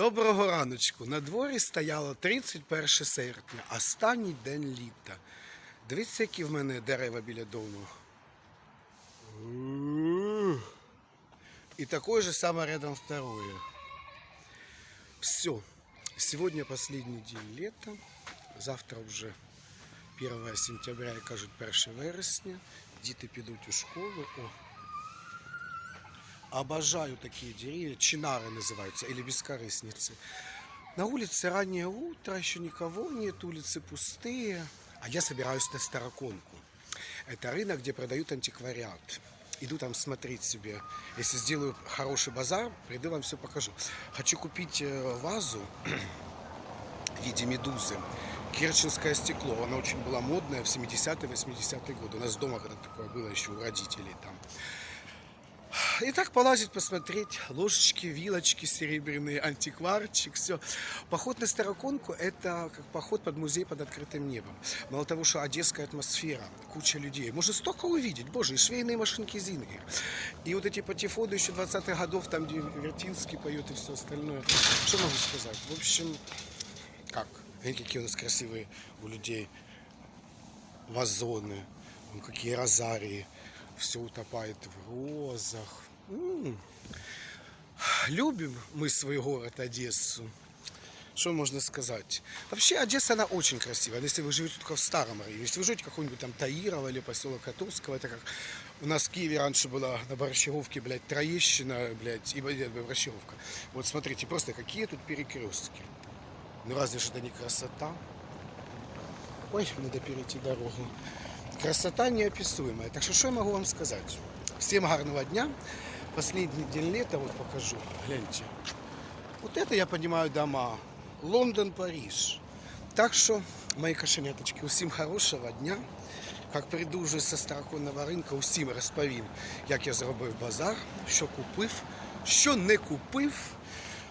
Доброго раночку. На дворі стояло 31 серпня, останній день літа. Дивіться, які в мене дерева біля дому. И такое же самое рядом второе. Все. Сегодня последний день лета. Завтра вже 1 сентября, кажуть, 1 вересня. Діти підуть у школу. О, Обожаю такие деревья, чинары называются, или бескорыстницы. На улице раннее утро, еще никого нет, улицы пустые. А я собираюсь на Староконку. Это рынок, где продают антиквариат. Иду там смотреть себе. Если сделаю хороший базар, приду вам все покажу. Хочу купить э, вазу в виде медузы. Керченское стекло. Оно очень было модное в 70-е, 80-е годы. У нас дома когда такое было еще у родителей там. И так полазить, посмотреть. Ложечки, вилочки серебряные, антикварчик, все. Поход на Староконку – это как поход под музей под открытым небом. Мало того, что одесская атмосфера, куча людей. Можно столько увидеть. Боже, и швейные машинки Зингер. И вот эти патефоны еще 20-х годов, там, где Вертинский поет и все остальное. Что могу сказать? В общем, как? Видите, какие у нас красивые у людей вазоны, какие розарии, все утопает в розах. Любим мы свой город Одессу. Что можно сказать? Вообще Одесса, она очень красивая. Если вы живете только в старом районе, если вы живете в каком-нибудь там Таирово или поселок Котовского, это как у нас в Киеве раньше была на Борщаговке, блядь, Троещина, блядь, и Борщаговка. Вот смотрите, просто какие тут перекрестки. Ну разве же это не красота? Ой, надо перейти дорогу. Красота неописуемая. Так что, что я могу вам сказать? Всем гарного дня. Последний день лета, вот покажу. Гляньте. Вот это, я понимаю, дома. Лондон, Париж. Так що, мої кошеняточки, усім хорошого дня. Як прийду вже зі староконного ринку, усім розповім, як я зробив базар, що купив, що не купив.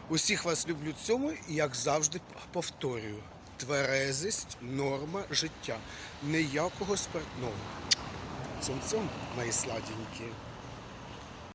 Усіх вас люблю цьому і як завжди повторюю. Тверезість норма життя. Ніякого спиртного. Цьом-цьом, мої сладенькі.